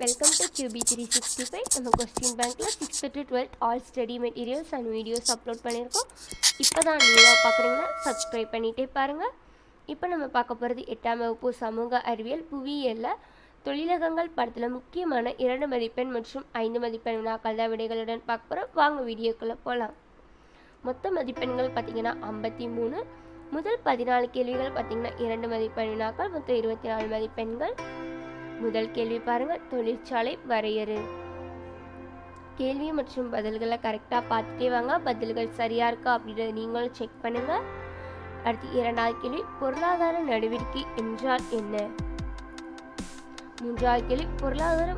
Welcome to QB three sixty five நம்ம question பேங்க்கில் sixth to twelfth all study materials and videos upload பண்ணியிருக்கோம். இப்போ தான் நியூவாக பார்க்குறீங்கன்னா சப்ஸ்கிரைப் பண்ணிகிட்டே பாருங்கள் இப்போ நம்ம பார்க்க போகிறது எட்டாம் வகுப்பு சமூக அறிவியல் புவியியலில். தொழிலகங்கள் படத்தில் முக்கியமான இரண்டு மதிப்பெண் மற்றும் ஐந்து மதிப்பெண் வினாக்கள் தான் விடைகளுடன் பார்க்க போகிறோம் வாங்க வீடியோக்குள்ளே போகலாம் மொத்த மதிப்பெண்கள் பார்த்தீங்கன்னா ஐம்பத்தி மூணு. முதல் பதினாலு கேள்விகள் பார்த்திங்கன்னா இரண்டு மதிப்பெண் வினாக்கள் மொத்தம் இருபத்தி நாலு மதிப்பெண்கள். முதல் கேள்வி பாருங்க. தொழிற்சாலை வரையறு. கேள்வி மற்றும் பதில்களை கரெக்டாக பார்த்துட்டே வாங்க. பதில்கள் சரியா இருக்கா அப்படின்றத நீங்களும் செக் பண்ணுங்க. அடுத்து இரண்டாவது கேள்வி பொருளாதார நடவடிக்கை என்றால் என்ன? மூன்றாவது கேள்வி பொருளாதாரம்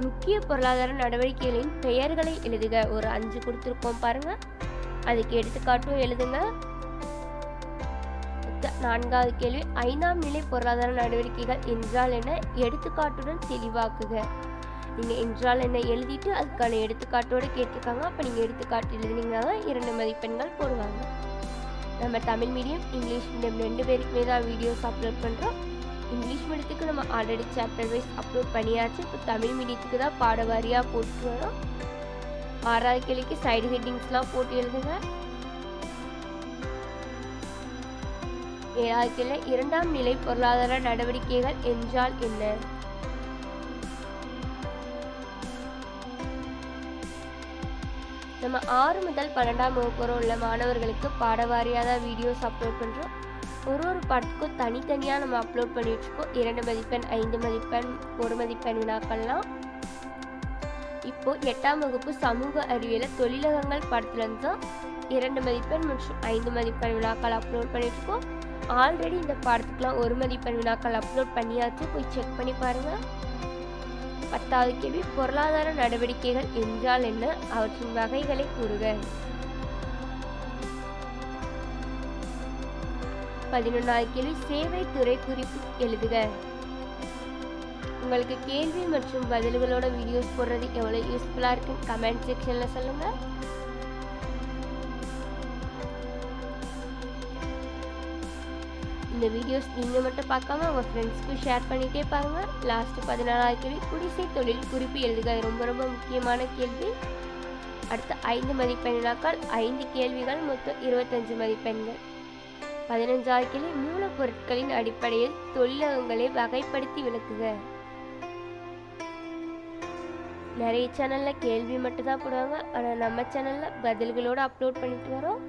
முக்கிய பொருளாதார நடவடிக்கைகளின் பெயர்களை எழுதுக. ஒரு அஞ்சு கொடுத்துருக்கோம் பாருங்க. அதுக்கு எடுத்துக்காட்டும் எழுதுங்க. அடுத்த நான்காவது கேள்வி ஐந்தாம் நிலை பொருளாதார நடவடிக்கைகள் என்றால் என்ன? எடுத்துக்காட்டுடன் தெளிவாக்குக. நீங்கள் என்றால் என்ன எழுதிட்டு அதுக்கான எடுத்துக்காட்டோடு கேட்டிருக்காங்க. அப்போ நீங்கள் எடுத்துக்காட்டு எழுதினீங்கன்னா தான் இரண்டு மதிப்பெண்கள் போடுவாங்க. நம்ம தமிழ் மீடியம் இங்கிலீஷ் மீடியம் ரெண்டு பேருக்குமே தான் வீடியோஸ் அப்லோட் பண்ணுறோம் இங்கிலீஷ் மீடியத்துக்கு நம்ம ஆல்ரெடி சாப்டர் வைஸ் அப்லோட் பண்ணியாச்சு. இப்போ தமிழ் மீடியத்துக்கு தான் பாடவாரியாக போட்டு வரோம். ஆறாவது கேள்விக்கு சைடு ஹெட்டிங்ஸ்லாம் போட்டு எழுதுங்க. ஏழாவது இரண்டாம் நிலை பொருளாதார நடவடிக்கைகள் என்றால் என்ன? நம்ம ஆறு முதல் பன்னெண்டாம் வகுப்பு வரை உள்ள மாணவர்களுக்கு பாடவாரியாக தான் வீடியோஸ் அப்லோட் பண்ணுறோம் ஒரு ஒரு பாடத்துக்கும் தனித்தனியாக நம்ம அப்லோட் பண்ணி இரண்டு மதிப்பெண் ஐந்து மதிப்பெண் ஒரு மதிப்பெண் வினாக்கள்லாம் இப்போ எட்டாம் வகுப்பு சமூக அறிவியல தொழிலகங்கள் படத்துலேருந்து தான் இரண்டு மதிப்பெண் மற்றும் ஐந்து மதிப்பெண் வினாக்கள் அப்லோட் பண்ணிட்டுருக்கோம் ஆல்ரெடி இந்த பாடத்துக்குலாம் ஒரு மதிப்பெண் வினாக்கள் அப்லோட் பண்ணியாச்சு. போய் செக் பண்ணி பாருங்கள் பத்தாவது கேள்வி பொருளாதார நடவடிக்கைகள் என்றால் என்ன? அவற்றின் வகைகளை கூறுக. பதினொன்றாவது கேள்வி சேவை துறை குறிப்பு எழுதுக. உங்களுக்கு கேள்வி மற்றும் பதில்களோட வீடியோஸ் போடுறது எவ்வளோ யூஸ்ஃபுல்லாக இருக்குன்னு கமெண்ட் செக்ஷனில் சொல்லுங்கள் இந்த வீடியோஸ் நீங்கள் மட்டும் பார்க்காம உங்கள் ஃப்ரெண்ட்ஸ்க்கு ஷேர் பண்ணிகிட்டே பாருங்கள் லாஸ்ட்டு பதினாலாவது கேள்வி குடிசை தொழில் குறிப்பு எழுதுக. ரொம்ப ரொம்ப முக்கியமான கேள்வி. அடுத்து ஐந்து மதிப்பெண்களாக்கால் ஐந்து கேள்விகள் மொத்தம் இருபத்தஞ்சு மதிப்பெண்கள். பதினஞ்சாவது கேள்வி மூலப்பொருட்களின் அடிப்படையில் தொழிலகங்களை வகைப்படுத்தி விளக்குக. நிறைய சேனலில் கேள்வி மட்டும் தான் போடுவாங்க. ஆனால் நம்ம சேனலில் பதில்களோடு அப்லோட் பண்ணிட்டு வரோம்.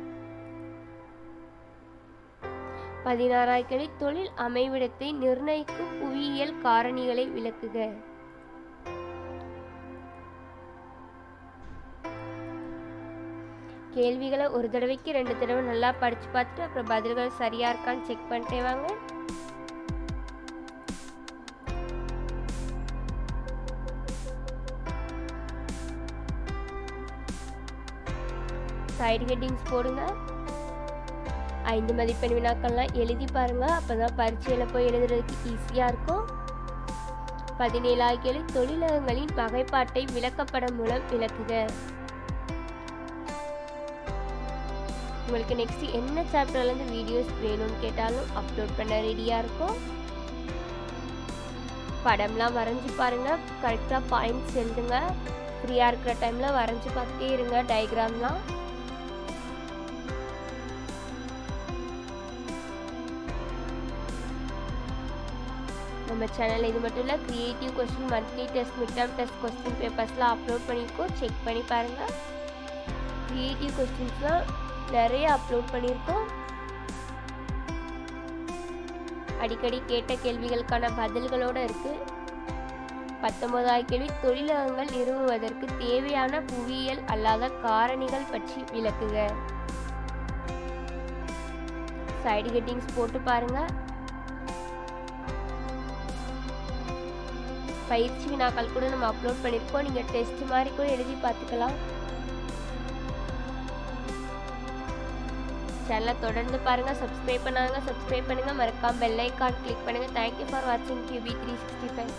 பதினாறாவது தொழில் அமைவிடத்தை நிர்ணயிக்கும் புவியியல் காரணிகளை விளக்குக. கேள்விகளை ஒரு தடவைக்கு ரெண்டு தடவை நல்லா படிச்சு பார்த்துட்டு அப்புறம் பதில்கள் சரியா இருக்கான்னு செக் பண்ணிட்டே வாங்க. சைடு ஹெட்டிங்ஸ் போடுங்க. ஐந்து மதிப்பெண் வினாக்கள்லாம் எழுதி பாருங்கள் அப்போ தான் பரீட்சையில் போய் எழுதுறதுக்கு ஈஸியாக இருக்கும். பதினேழாவது கேள்வி தொழிலகங்களின் வகைப்பாட்டை விளக்கப்படம் மூலம் விளக்குக. உங்களுக்கு நெக்ஸ்ட் என்ன சாப்டர்லேருந்து வீடியோஸ் வேணும்னு கேட்டாலும் அப்லோட் பண்ண ரெடியாக இருக்கும். படம்லாம் வரைஞ்சி பாருங்கள் கரெக்டாக பாயிண்ட்ஸ் எழுதுங்க. ஃப்ரீயாக இருக்கிற டைமில் வரைஞ்சி பார்த்துட்டே இருங்க டயக்ராம்லாம் நம்ம சேனல் இது மட்டும் இல்லை creative question monthly test mid term test question பேப்பர்ஸ்லாம் upload பண்ணியிருக்கோம். செக் பண்ணி பாருங்கள் க்ரியேட்டிவ் கொஸ்டின்ஸ்லாம் நிறைய அப்லோட் பண்ணியிருக்கோம். அடிக்கடி கேட்ட கேள்விகளுக்கான பதில்களோடு இருக்குது பத்தொன்பதாவது கேள்வி தொழிலகங்கள் நிறுவுவதற்கு தேவையான புவியியல் அல்லாத காரணிகள் பற்றி விளக்குக. சைடு ஹெட்டிங்ஸ் போட்டு பாருங்கள் பயிற்சி வினாக்கள் கூட நம்ம அப்லோட் பண்ணியிருக்கோம். நீங்கள் டெஸ்ட் மாதிரி கூட எழுதி பார்த்துக்கலாம். சேனலை தொடர்ந்து பாருங்கள் சப்ஸ்கிரைப் பண்ணாங்க சப்ஸ்கிரைப் பண்ணுங்கள் மறக்காம பெல் ஐக்கான் கிளிக் பண்ணுங்கள் தேங்க்யூ ஃபார் வாட்சிங் கியூபி த்ரீ சிக்ஸ்டி ஃபைவ்